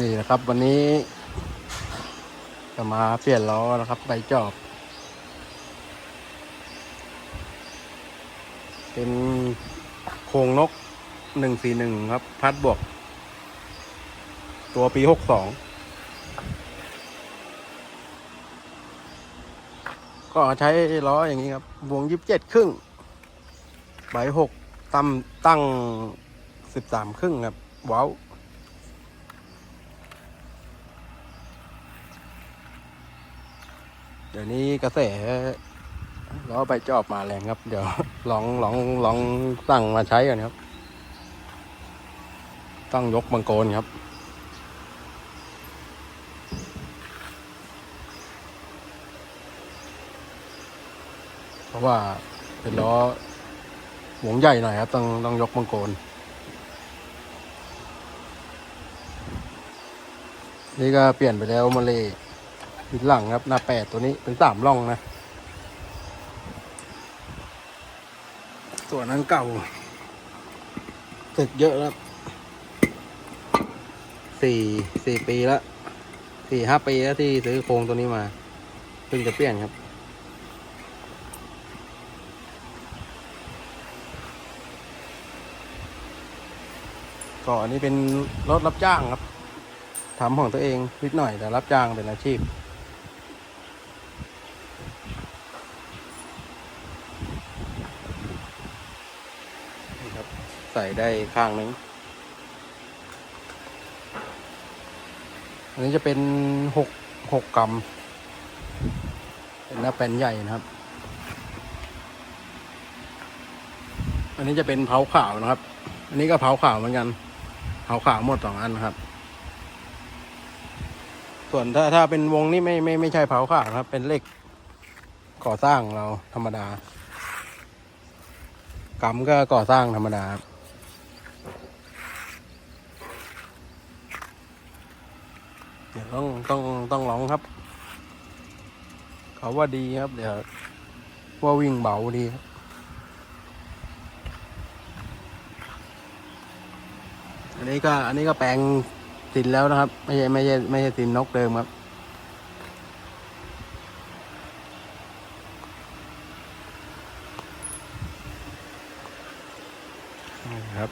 นี่นะครับ วันนี้จะมาเปลี่ยนล้อนะครับใบจอบ เป็นโครงนกหนึ่งสี่หนึ่งครับ พัดบวก ตัวปีหกสองก็ใช้ล้ออย่างนี้ครับ วงยิบเจ็ดครึ่งใบหกตั้มตั้งสิบสามครึ่งครับ ว้าว เดี๋ยวนี้กระแสล้อใบจอบมาแรงครับ เดี๋ยวลองลองลองตั้งมาใช้กันครับ ต้องยกมังโกนครับเพราะว่าเป็นล้อหวงใหญ่หน่อยครับ ต้องต้องยกมังโกนนี่ก็เปลี่ยนไปแล้วมาเลย ทิศหลังครับหน้าแปดตัวนี้เป็นสามร่องนะ ส่วนนั้นเก่าตึกเยอะแล้วสี่สี่ปีแล้วสี่ห้าปีแล้วที่ซื้อโครงตัวนี้มาเพิ่งจะเปลี่ยนครับก็อันนี้เป็นรถรับจ้างครับทำของตัวเองนิดหน่อยแต่รับจ้างเป็นอาชีพ นี่ครับ ใส่ได้ข้างหนึ่งอันนี้จะเป็นหกหกกรัมเป็นหน้าแป้นใหญ่นะครับ อันนี้จะเป็นเผาขาวนะครับ อันนี้ก็เผาขาวเหมือนกัน เผาขาวหมดสองอันครับ ส่วนถ้าถ้าเป็นวงนี้ไม่ไม่ไม่ใช่เผาขาวนะครับ เป็นเหล็กก่อสร้างเราธรรมดากำก็ก่อสร้างธรรมดาครับ เดี๋ยวต้องต้องต้องร้องครับ เขาว่าดีครับ เดี๋ยวว่าวิ่งเบาดีครับอันนี้ก็อันนี้ก็แปลงตินแล้วนะครับ ไม่ใช่ไม่ใช่ไม่ใช่ตินนกเดิมครับ ครับ